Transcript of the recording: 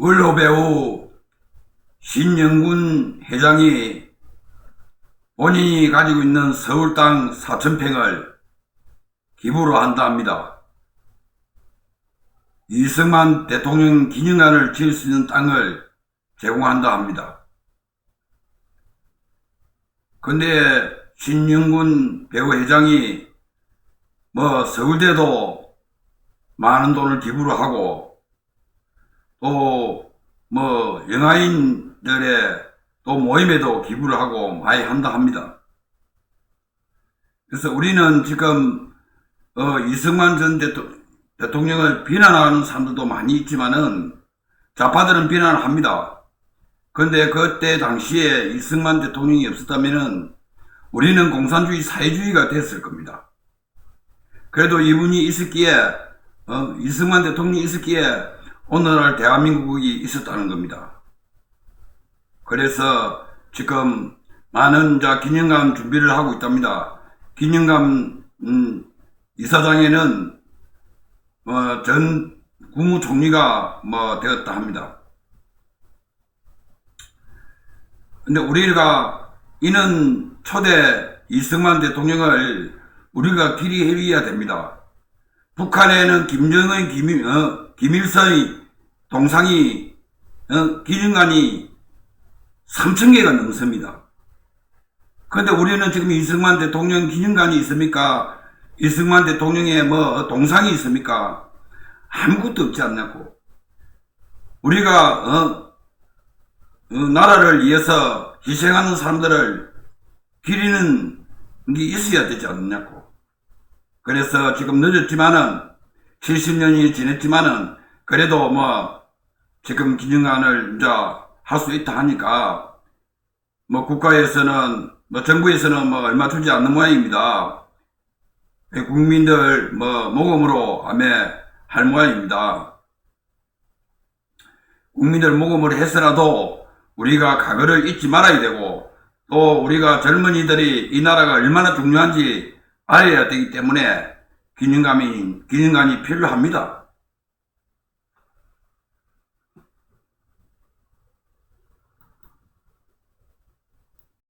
원로 배우 신영군 회장이 본인이 가지고 있는 서울 땅 4천평을 기부로 한다 합니다. 이승만 대통령 기념관을 지을 수 있는 땅을 제공한다 합니다. 근데 신영군 배우 회장이 뭐 서울대도 많은 돈을 기부를 하고 또뭐 영화인들의 또 모임에도 기부를 하고 많이 한다 합니다. 그래서 우리는 지금 어, 이승만 전 대통령을 비난하는 사람들도 많이 있지만은 좌파들은 비난을 합니다. 근데 그때 당시에 이승만 대통령이 없었다면은 우리는 공산주의 사회주의가 됐을 겁니다. 그래도 이분이 있었기에 어, 이승만 대통령이 있었기에 오늘날 대한민국이 있었다는 겁니다. 그래서 지금 많은 자 기념관 준비를 하고 있답니다. 기념관 음, 이사장에는 어, 전 국무총리가 뭐 되었다 합니다. 근데 우리가 이는 초대 이승만 대통령을 우리가 길이 해야 됩니다. 북한에는 김정은, 김일, 어, 김일성의 동상이, 어, 기념관이 3천 개가 넘습니다. 근데 우리는 지금 이승만 대통령 기념관이 있습니까? 이승만 대통령의 뭐 동상이 있습니까? 아무것도 없지 않냐고. 우리가, 어, 어, 나라를 위해서 희생하는 사람들을 기리는 게 있어야 되지 않느냐고. 그래서 지금 늦었지만은 70년이 지났지만은 그래도 뭐 지금 기념관을 이제 할 수 있다 하니까 뭐 국가에서는 뭐 정부에서는 뭐 얼마 주지 않는 모양입니다. 국민들 뭐 모금으로 아마 할 모양입니다. 국민들 모금을 해서라도 우리가 과거를 잊지 말아야 되고 또 우리가 젊은이들이 이 나라가 얼마나 중요한지 알아야 되기 때문에 기념관이, 기념관이 필요합니다.